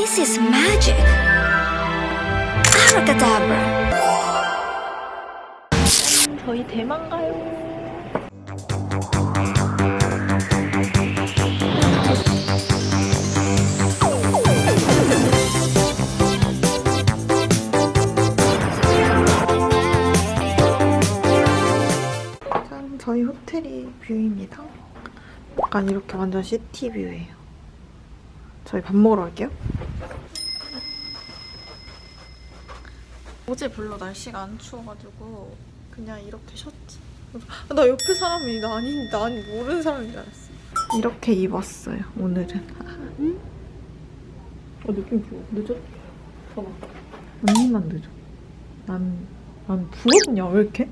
This is magic. Abracadabra. 저희 대만 가요. 짠, 저희 호텔이 뷰입니다. 약간 이렇게 완전 시티 뷰예요. 저희 밥 먹으러 갈게요. 어제 별로 날씨가 안 추워가지고 그냥 이렇게 셔츠. 나 옆에 사람이 나 아닌 나 아니 모르는 사람인 줄 알았어. 이렇게 입었어요 오늘은. 어 느낌 좋아. 늦어? 봐봐. 언니만 늦어. 난, 난 부럽냐 왜 이렇게?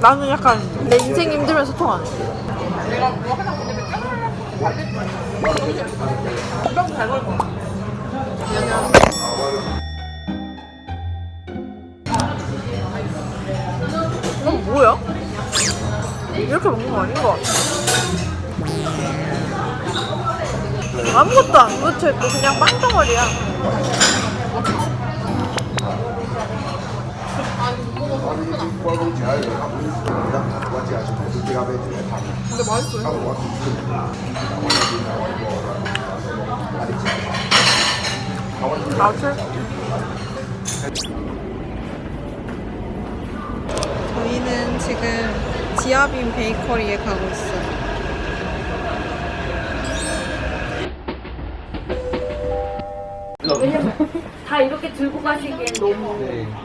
나는 약간 내 인생 힘들면 소통 안 해. 이건 뭐야? 이렇게 먹는 거 아닌 것 같아. 아무것도 안 묻혀있고 그냥 빵덩어리야. 근데 맛있어요. 맛을? 저희는 지금 지아빈 베이커리에 가고 있어요. 다 이렇게 들고 가시기엔 너무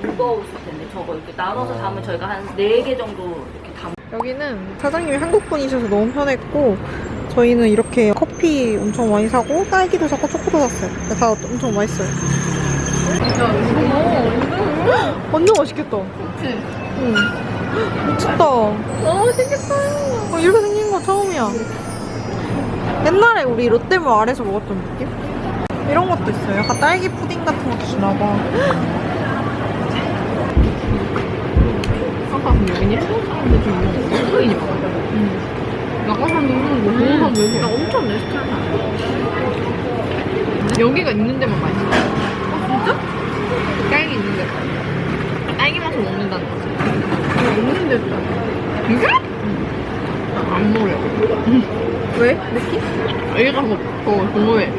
무거우실 텐데 저거 이렇게 나눠서 담으면 저희가 한 4개 정도 이렇게 담 여기는 사장님이 한국 분이셔서 너무 편했고 저희는 이렇게 커피 엄청 많이 사고 딸기도 사고 초코도 샀어요. 다 엄청 맛있어요. 완전 맛있겠다. 그치? 응. 미쳤다. 너무 맛있겠다. 어, 이렇게 생긴 거 처음이야. 옛날에 우리 롯데몰 아래서 먹었던 느낌? 이런 것도 있어요. 약간 딸기 푸딩 같은 것도 주나 봐. 아까 근데 여기는 일본 사람들 좀 있는 한국인이 많아. 나가 뭐 좋은 사람 왜나 엄청 내 스타일 여기가 있는 데만 맛있어. 진짜? 딸기 있는 데. 딸기 맛을 먹는다는 거지. 있는 데 진짜? 안 먹으려. 왜? 느낌? 여기 가서 더 궁금해.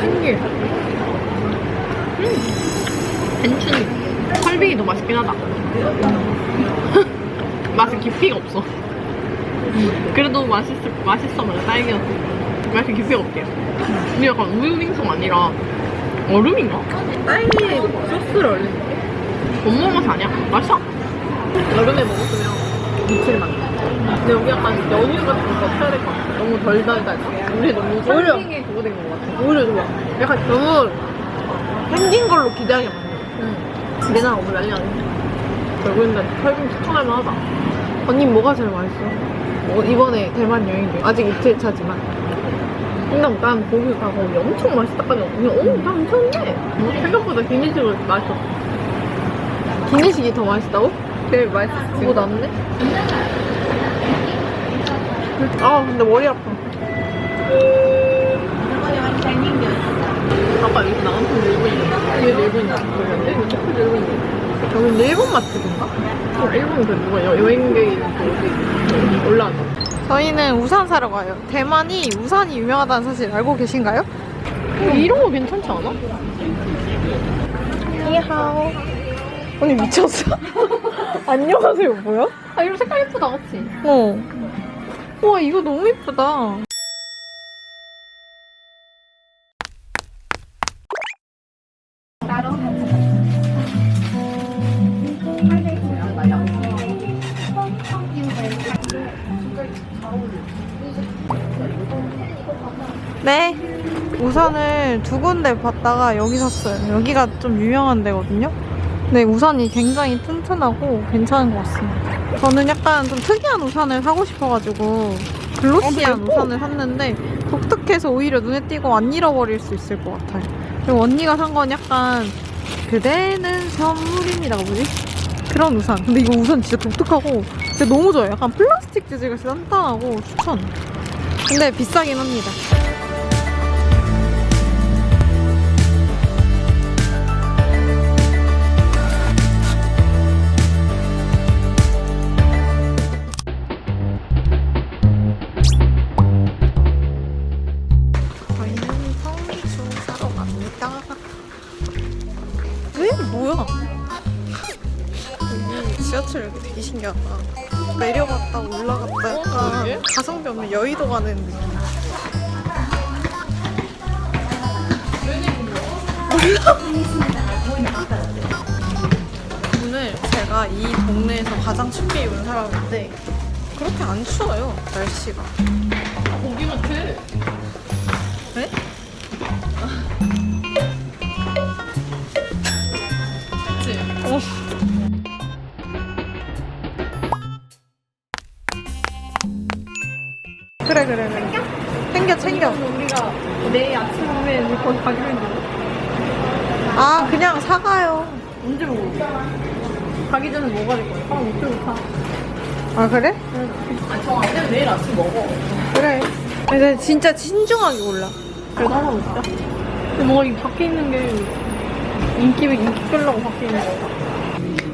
신기해. 괜춘 설빙이 더 맛있긴 하다. 맛에 깊이가 없어. 그래도 맛있을 맛있어 맞아 딸기였어. 맛에 깊이가 없게. 근데 약간 우유 빙수가 아니라 얼음인가? 딸기 소스를 얼린 엄마 맛 아니야? 맛있어. 여름에 먹었으면 미칠 맛. 근데 여기 약간 연유 같은 거 써야 될 것 같아. 너무 덜 달달해. 우리 너무 설빙에 그거 된 것 같아. 오히려 좋아. 약간 너무 생긴 걸로 기대하게 만들어. 응. 내나 오늘 난리 나네. 결국엔 설빙 추천할 만하다. 언니 뭐가 제일 맛있어? 뭐 이번에 대만 여행 중 아직 이틀 차지만. 근데 난 거기 가서 엄청 맛있다까지 그냥 어, 난 괜찮네. 뭐 생각보다 기내식을 맛있었어. 기내식이 더 맛있다고? 제일 맛있었지. 뭐 낫네? 아 근데 머리 아파. 아까 여기 나한테 일본인. 얘 일본이야. 그런데 이거 일본이야. 여긴 일본 맛집인가? 어, 일본 그 누가 여, 여행객이 여기 올라왔나? 저희는 우산 사러 가요. 대만이 우산이 유명하다는 사실 알고 계신가요? 이런 거 괜찮지 않아? 니하오. 언니 미쳤어? 안녕하세요 뭐야? 아 이런 색깔 예쁘다 그치? 어. 와 이거 너무 예쁘다. 네. 우산을 두 군데 봤다가 여기 샀어요. 여기가 좀 유명한 데거든요. 네, 우산이 굉장히 튼튼하고 괜찮은 것 같습니다. 저는 약간 좀 특이한 우산을 사고 싶어가지고 글로시한 우산을 샀는데 독특해서 오히려 눈에 띄고 안 잃어버릴 수 있을 것 같아요. 그리고 언니가 산 건 약간 그대는 선물입니다가 뭐지? 그런 우산. 근데 이거 우산 진짜 독특하고 진짜 너무 좋아요. 약간 플라스틱 진짜 단단하고 추천. 근데 비싸긴 합니다. 지하철 여기 되게 신기하다. 내려갔다 올라갔다 약간 가성비 없는 여의도 가는 느낌. 오늘 제가 이 동네에서 가장 춥게 입은 사람인데 그렇게 안 추워요 날씨가. 고기 같아. 그래 그래 그래. 챙겨 챙겨. 우리가 내일 아침에 우리 거기 가기로 했는데 아 그냥 사가요. 언제 먹어? 가기 전에 뭐 가질 거야? 아 그래? 아니 정안 되면 내일 아침 먹어. 그래. 근데 진짜 신중하게 골라. 그래도 하나 먹자. 근데 뭔가 이 밖에 있는 게 인기 인기 끌려고 밖에 있는 거.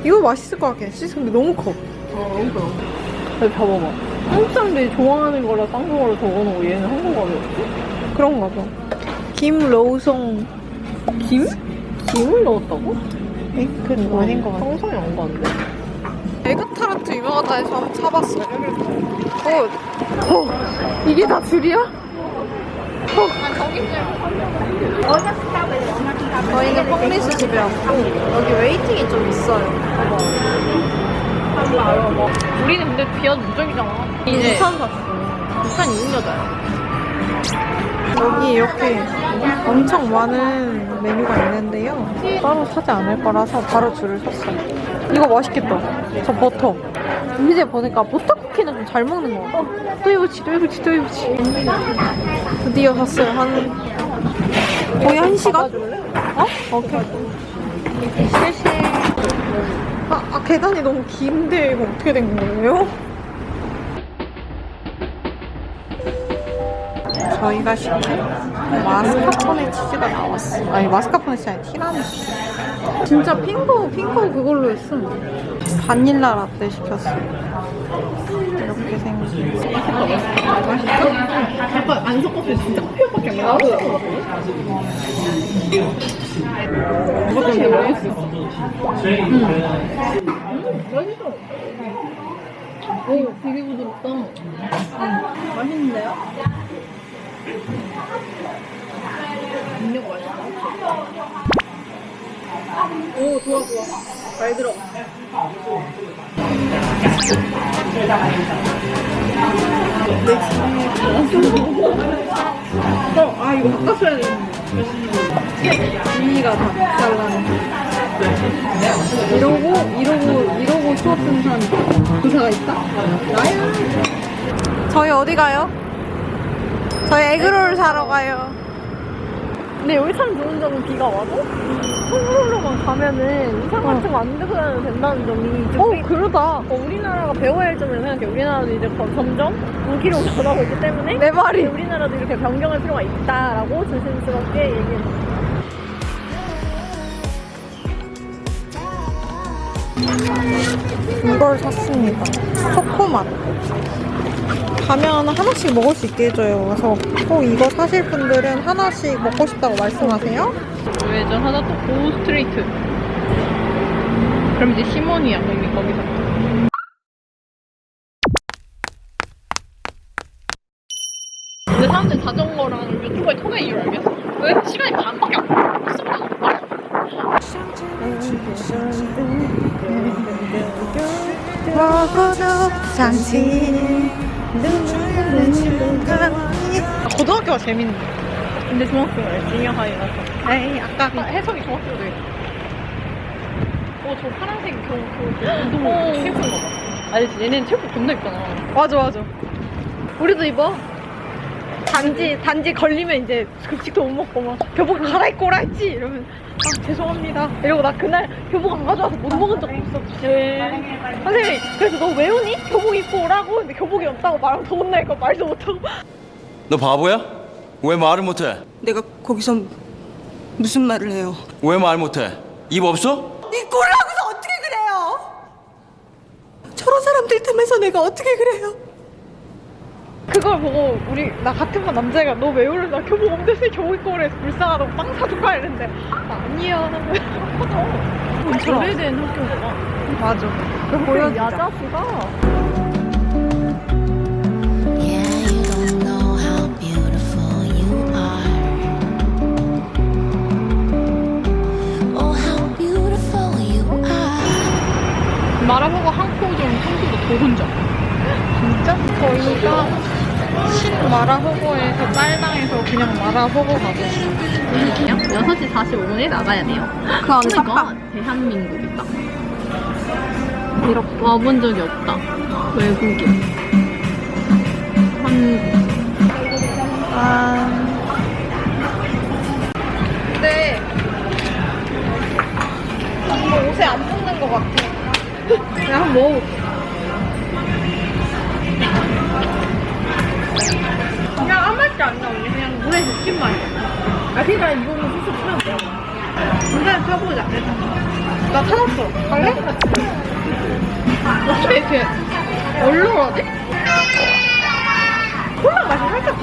이거 맛있을 것 같긴 해. 근데 너무 커. 어 너무 좋아. 여기 봐봐봐. 한국 사람들이 좋아하는 거라 쌍둥어로 적어놓고 얘는 한국어로 그런가 봐. 김로송. 김? 김을 넣었다고? 에? 그건 아닌 것 같아. 상상이 안 가는데? 에그타르트 유명하다 해서 한번 사봤어요. 어, 어, 이게 다 줄이야? 어. 저희는 펑리스 집에 왔고 여기 웨이팅이 좀 있어요. 우리는 근데 비와도 무적이잖아. 이제 우산 샀어. 부산 있는 여자야. 여기 이렇게 엄청 많은 메뉴가 있는데요. 따로 사지 않을 거라서 바로 줄을 섰어요. 이거 맛있겠다. 저 버터. 이제 보니까 버터 쿠키는 좀 잘 먹는 것 같아. 또 해보지, 또 해보지, 또 해보지. 드디어 샀어요. 한 거의 한 시간? 어? 오케이. 아, 아, 계단이 너무 긴데 이거 어떻게 된 거예요? 저희가 시킨 마스카포네 치즈가 나왔어. 아니 마스카포네 치즈 아니 티라미수. 진짜 핑거 핑거 그걸로 했어. 바닐라 라떼 시켰어. 이렇게 생겼어. 약간 안 섞었을 때 진짜 커피밖에 안 나와. 이것도 되게 맛있어. 맛있어. 오, 되게 부드럽다. 맛있는데요? 음료가 맛있어. 오, 좋아, 좋아. 잘 들어. 어, 아, 이거 바꿨어야 되는데. 비위가 다 잘라는. 이러고 이러고 이러고 수업 사람 부사가 있다? 나야. 저희 어디 가요? 저희 에그롤 사러 가요. 근데 여기 참 좋은 점은 비가 와도 서울로만 가면은 이상 같은 거 안 들고 다녀도 된다는 점이 좀어 꽤- 그러다. 어, 우리나라가 배워야 할 점을 생각해. 우리나라도 이제 거- 점점 무기로 변하고 있기 때문에 내 말이. 우리나라도 이렇게 변경할 필요가 있다라고 조심스럽게 얘기해. 이걸 샀습니다. 초코맛. 가면 하나씩 먹을 수 있게 해줘요. 그래서 꼭 이거 사실 분들은 하나씩 먹고 싶다고 말씀하세요. 우회전 하나 또 고 스트레이트. 그럼 이제 시몬이야, 거기 거기서. 근데 사람들 자전거랑 유튜버에 통한 이유를 알겠어. 왜 시간이 반밖에? 속도가 빨라. 먹어도 상신 고등학교가 재밌네. 근데 중학교가 중요 하이라서. 에이 아까 아, 해석이 중학교도 돼. 어, 저 파란색 저, 저, 저 운동 체육관 거 봐. 알지? 얘네는 체육관 겁나 있잖아. 맞아 맞아. 우리도 입어. 단지 단지 걸리면 이제 급식도 못 먹고 막 교복 갈아입고 오라 했지 이러면 아 죄송합니다 이러고 나 그날 교복 안 가져와서 못 먹은 적 있어 네. 선생님 그래서 너 왜 오니? 교복 입고 오라고 근데 교복이 없다고 말하면 더 혼날까 말도 못하고 너 바보야? 왜 말을 못해? 내가 거기서 무슨 말을 해요? 왜 말 못해? 입 없어? 이 꼴을 하고서 어떻게 그래요? 저런 사람들 틈에서 내가 어떻게 그래요? 그걸 보고 우리 나 같은 반 남자애가 너왜 오래 나 교복 없는데 교복 입고 오래 불쌍하다고 빵 사줄까 이랬는데 아, 아니야. 엄청 오래된 학교가 맞아. 그 보여주자. 야자수가 are. 마라보고 한코좀 성수도 더 혼자. 진짜? 저희가 신 마라호거에서 짤방에서 그냥 마라호거 가고 그냥 6시 45분에 나가야 돼요. 그 안에 그러니까 대한민국이다. 이렇게 와본 적이 없다. 외국인. 한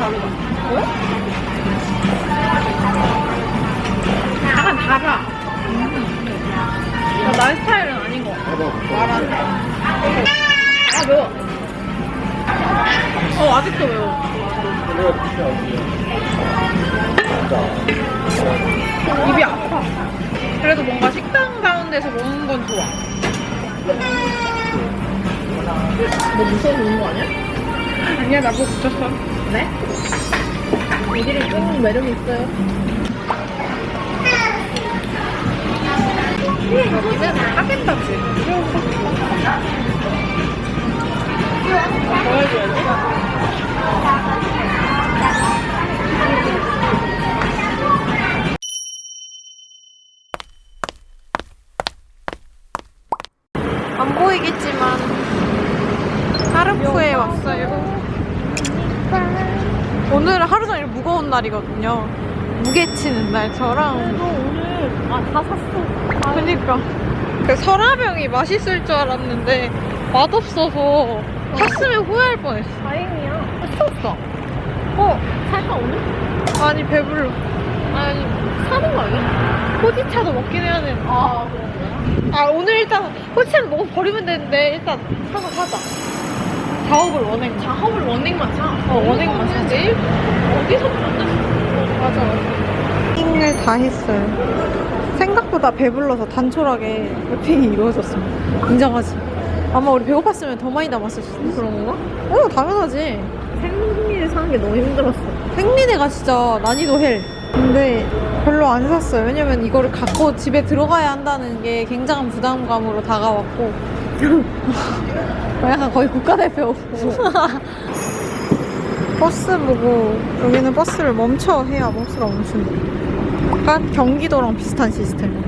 다르다. 어? 약간 달아. 음. 나의 스타일은 아닌 것 같아. 말하는 아, 매워. 어, 아직도 매워. 입이 아파. 그래도 뭔가 식당 가운데서 먹는 건 좋아. 너 무서워서 오는 거 아니야? 아니야, 나보고 붙였어. 네? 애들이 좀 매력이 있어요. 안 보이겠지만 하르프에 왔어요. 오늘은 하루 종일 무거운 날이거든요. 무게 치는 날처럼. 오늘 아 다 샀어. 그니까. 그 설화병이 맛있을 줄 알았는데 맛없어서 샀으면 후회할 뻔했어. 다행이야. 없어. 어? 살까 오늘? 아니 배불러. 아니 사는 거 아니야? 호지차도 먹긴 해야 되는데. 아아 오늘 일단 호치는 먹어 버리면 되는데 일단 사서 사자. 작업을 원행. 작업을 원액만 사. 어 원행만 사. 내일 어디서 만났어? 맞아 맞아. 핑을 다 했어요. 생각보다 배불러서 단촐하게 쇼핑이 이루어졌습니다. 인정하지. 아마 우리 배고팠으면 더 많이 남았을 수도 있어. 그런 건가? 어 당연하지. 생리를 사는 게 너무 힘들었어. 생리대가 진짜 난이도 헬. 근데 별로 안 샀어요. 왜냐면 이거를 갖고 집에 들어가야 한다는 게 굉장한 부담감으로 다가왔고. 약간 거의 국가대표. 버스 보고 여기는 버스를 멈춰 해야 버스가 멈춘다. 약간 경기도랑 비슷한 시스템.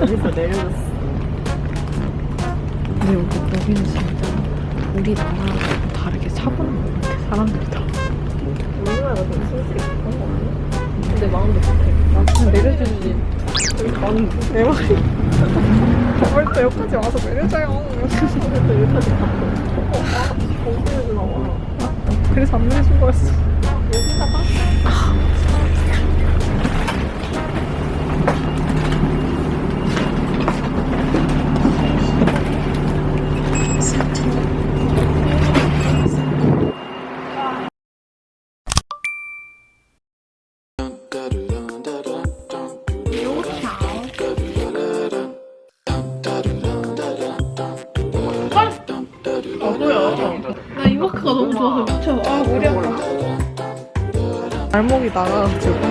여기서 내려줬어. 근데 여기, 여기는 진짜 우리나라랑 다르게 차분한 것 같아, 사람들이 다. 우리나라가 좀 심술이 그런 거 아니야? 근데 마음도 급해. 나 그냥 내려주지. 가는 내 말이. 저번 때 여기까지 와서 내려줘요. 그래서 여기까지 갔어. 거기에서 나와. 그래서 안 내려준 거였어. 나가가지고.